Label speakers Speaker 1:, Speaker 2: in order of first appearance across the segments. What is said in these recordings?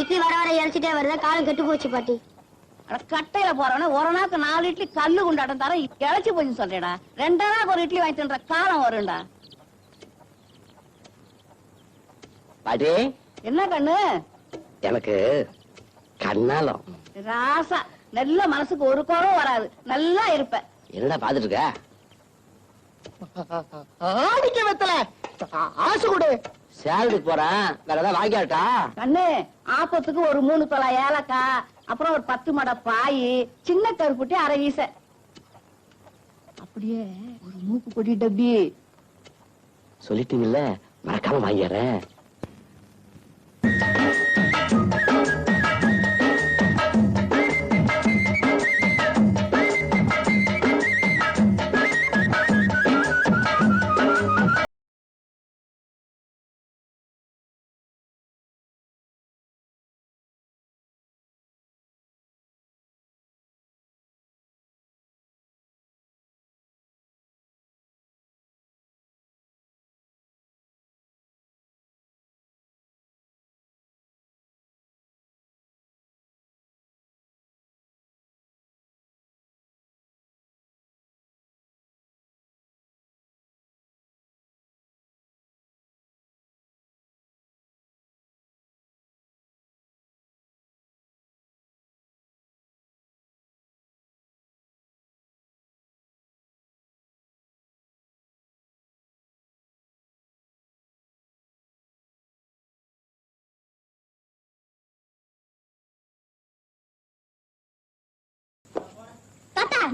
Speaker 1: இட்லி வர வர இறைச்சிட்டே வருது. காலம் கெட்டு போச்சு பாட்டி.
Speaker 2: அட கட்டையில போறவன ஒரு நாளுக்கு நாலு இட்லி கல்லு குண்டாட்டம் தர இழைச்சி போச்சு சொல்றேடா ரெண்டா நாளுக்கு ஒரு இட்லி வாங்கி தின்ற காலம் வரும்டா.
Speaker 3: பாட்டி
Speaker 2: என்ன கண்ணு?
Speaker 3: எனக்கு கண்ணாலம்.
Speaker 2: ராசா நல்ல மனசுக்கு ஒரு குறவும் வராது. நல்லா இருப்ப.
Speaker 3: என்னடா பாத்துட்டு இருக்க?
Speaker 4: ஆடிக்க வெத்தல. ஆசை கொடு.
Speaker 3: சேலரிக்கு போறேன். வேற ஏதாவது வாங்கியாட்டா
Speaker 2: கண்ணு ஆப்பத்துக்கு ஒரு மூணு தொலை ஏலக்காய் அப்புறம் ஒரு பத்து மடை பாய் சின்ன கருப்புட்டி அரை வீச அப்படியே ஒரு மூக்கு பொடி டப்பி
Speaker 3: சொல்லிட்டீங்கல்ல மறக்காம வாங்கிடுறேன்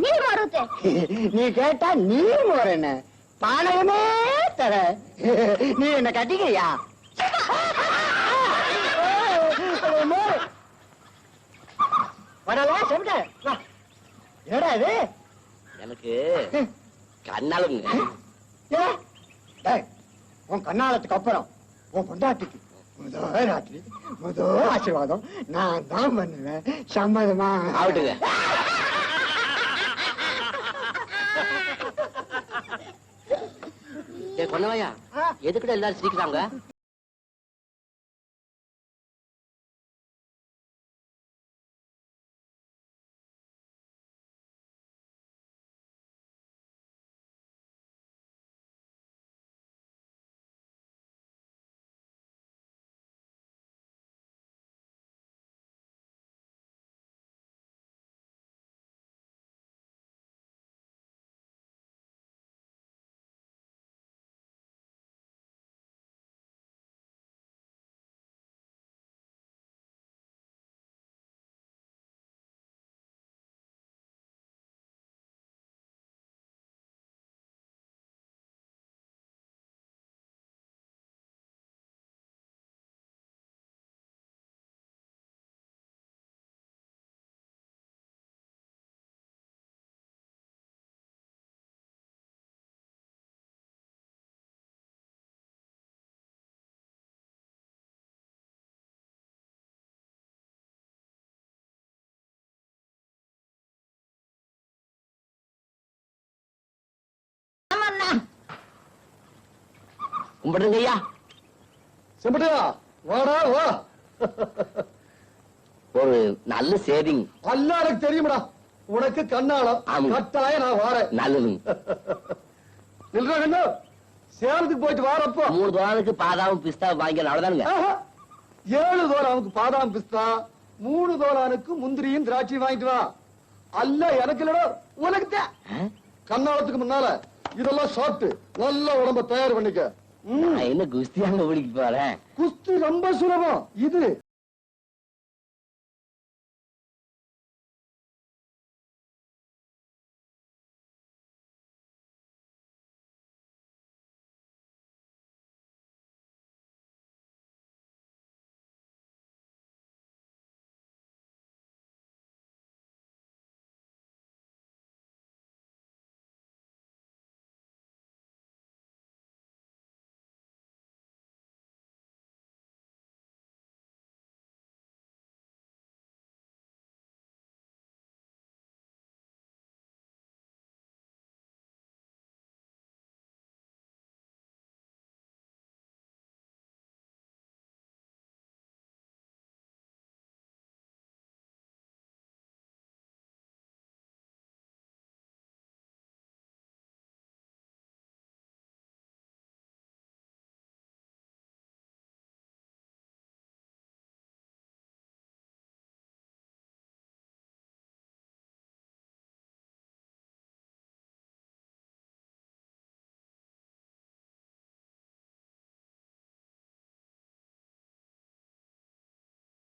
Speaker 1: நீர் மாறுத்து
Speaker 4: நீ கேட்டா நீர் மோரன பானகமே தர. நீ என்ன கட்டிக்கிறியா? வரல என்னடா இது?
Speaker 3: எனக்கு கண்ணாலங்க.
Speaker 4: உன் கண்ணாலத்துக்கு அப்புறம் உன் பொண்டாட்டிக்கு முதல் ராத்திரி முதல் ஆசீர்வாதம் நான் தான் பண்ணுவேன். சம்மதமா?
Speaker 3: ஆகட்டுங்க பொண்ணவாயா எதுக்குடா எல்லாரும் சிரிக்கிறாங்க? கும்பிடுங்க ஐயா
Speaker 4: செம்பட்டியா வாடா வா.
Speaker 3: ஒரு நல்ல சேவிங்
Speaker 4: அல்ல எனக்கு தெரியுமடா. உனக்கு கண்ணாலம்.
Speaker 3: ஆமா.
Speaker 4: கட்டாயம் நான் வாரேன்.
Speaker 3: நல்லதுங்க
Speaker 4: நில்றா கண்ணு. சேலத்துக்கு போயிட்டு வாரப்போ.
Speaker 3: மூணு தோணுக்கு பாதாவும் பிஸ்தா வாங்கி அவ்வளவுதானுங்க.
Speaker 4: ஏழு தோலானுக்கு பாதாம் பிஸ்தா மூணு தோலானுக்கு முந்திரியும் திராட்சையும் வாங்கிட்டு வா. அல்ல எனக்கு இல்லடா. உனக்கு? கண்ணாலத்துக்கு முன்னால இதெல்லாம் சாப்பிட்டு நல்ல உடம்ப தயார் பண்ணிக்க.
Speaker 3: நான் என்ன குஸ்தியாங்க பிடிக்க போறேன்?
Speaker 4: குஸ்தி ரொம்ப சுலபம். இது